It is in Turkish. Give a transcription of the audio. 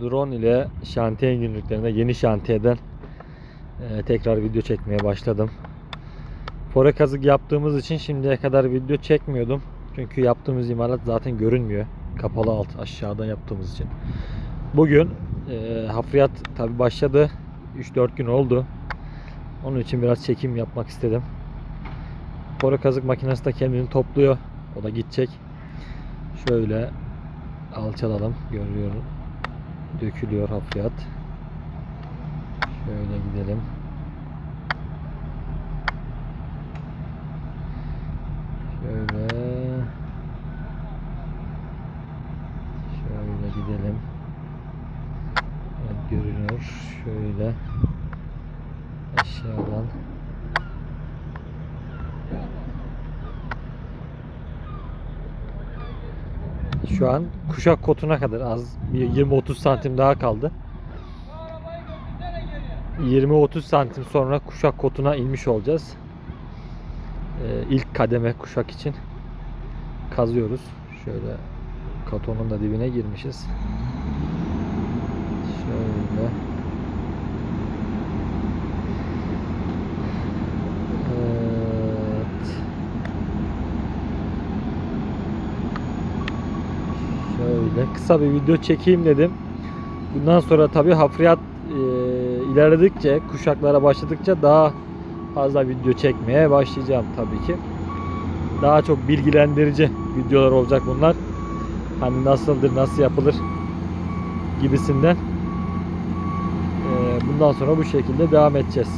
drone ile şantiye günlüklerinde yeni şantiyeden e, tekrar video çekmeye başladım. Fore kazık yaptığımız için şimdiye kadar video çekmiyordum. Çünkü yaptığımız imalat zaten görünmüyor. Kapalı alt aşağıdan yaptığımız için. Bugün e, hafriyat tabi başladı. 3-4 gün oldu. Onun için biraz çekim yapmak istedim. Fore kazık makinesi de kendini topluyor. O da gidecek. Şöyle alçalalım. Görüyorum. Dökülüyor hafriyat. Şöyle gidelim. Şöyle. Şöyle gidelim. Evet, görünüyor. Şöyle. Aşağıdan. Şu an kuşak kotuna kadar az bir 20-30 santim daha kaldı. 20-30 santim sonra kuşak kotuna inmiş olacağız. Ee, ilk kademe kuşak için kazıyoruz. Şöyle katonun da dibine girmişiz. Şöyle. Evet. Şöyle kısa bir video çekeyim dedim. Bundan sonra tabi hafriyat e, ilerledikçe, kuşaklara başladıkça daha fazla video çekmeye başlayacağım tabii ki. Daha çok bilgilendirici videolar olacak bunlar. Hani nasıldır, nasıl yapılır gibisinden. E, bundan sonra bu şekilde devam edeceğiz.